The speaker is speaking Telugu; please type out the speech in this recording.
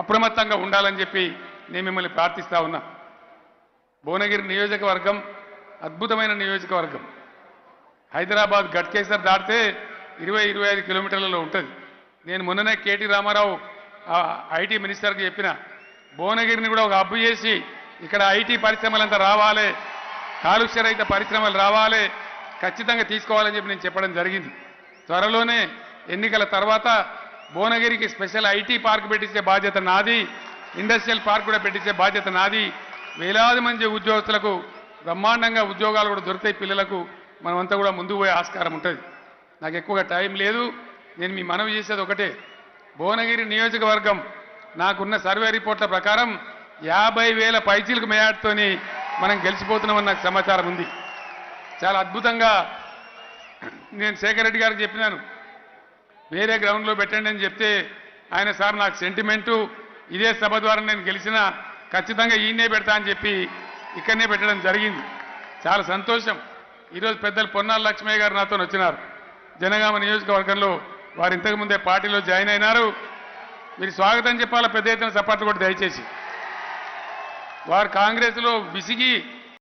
అప్రమత్తంగా ఉండాలని చెప్పి నేను మిమ్మల్ని ప్రార్థిస్తా ఉన్నా. భువనగిరి నియోజకవర్గం అద్భుతమైన నియోజకవర్గం. హైదరాబాద్ గట్కేసర్ దాటితే ఇరవై ఇరవై ఐదు కిలోమీటర్లలో ఉంటుంది. నేను మొన్ననే కేటీ రామారావు ఐటీ మినిస్టర్కి చెప్పిన భువనగిరిని కూడా ఒక అబ్బు చేసి ఇక్కడ ఐటీ పరిశ్రమలంతా రావాలి కాలుష్య రహిత పరిశ్రమలు రావాలి ఖచ్చితంగా తీసుకోవాలని చెప్పి నేను చెప్పడం జరిగింది. త్వరలోనే ఎన్నికల తర్వాత భువనగిరికి స్పెషల్ ఐటీ పార్క్ పెట్టించే బాధ్యత నాది ఇండస్ట్రియల్ పార్క్ కూడా పెట్టించే బాధ్యత నాది. వేలాది మంది ఉద్యోగస్తులకు బ్రహ్మాండంగా ఉద్యోగాలు కూడా దొరుకుతాయి పిల్లలకు. మనమంతా కూడా ముందుకు పోయే ఆస్కారం ఉంటుంది. నాకు ఎక్కువగా టైం లేదు. నేను మీ మనవి చేసేది ఒకటే. భువనగిరి నియోజకవర్గం నాకున్న సర్వే రిపోర్ట్ల ప్రకారం యాభై వేల పైచీలకు మేయాడుతోని మనం గెలిచిపోతున్నామని నాకు సమాచారం ఉంది. చాలా అద్భుతంగా నేను శేఖర్ రెడ్డి గారికి చెప్పినాను. వేరే గ్రౌండ్లో పెట్టండి అని చెప్తే ఆయన సార్ నాకు సెంటిమెంటు ఇదే సభ ద్వారా నేను గెలిచిన ఖచ్చితంగా ఈయనే పెడతా అని చెప్పి ఇక్కడనే పెట్టడం జరిగింది. చాలా సంతోషం. ఈరోజు పెద్దలు పొన్నాల లక్ష్మయ్య గారు నాతో వచ్చినారు. జనగామ నియోజకవర్గంలో వారు ఇంతకుముందే పార్టీలో జాయిన్ అయినారు. మీరు స్వాగతం చెప్పాలా? పెద్ద ఎత్తున సపోర్ట్ కూడా దయచేసి. వారు కాంగ్రెస్లో విసిగి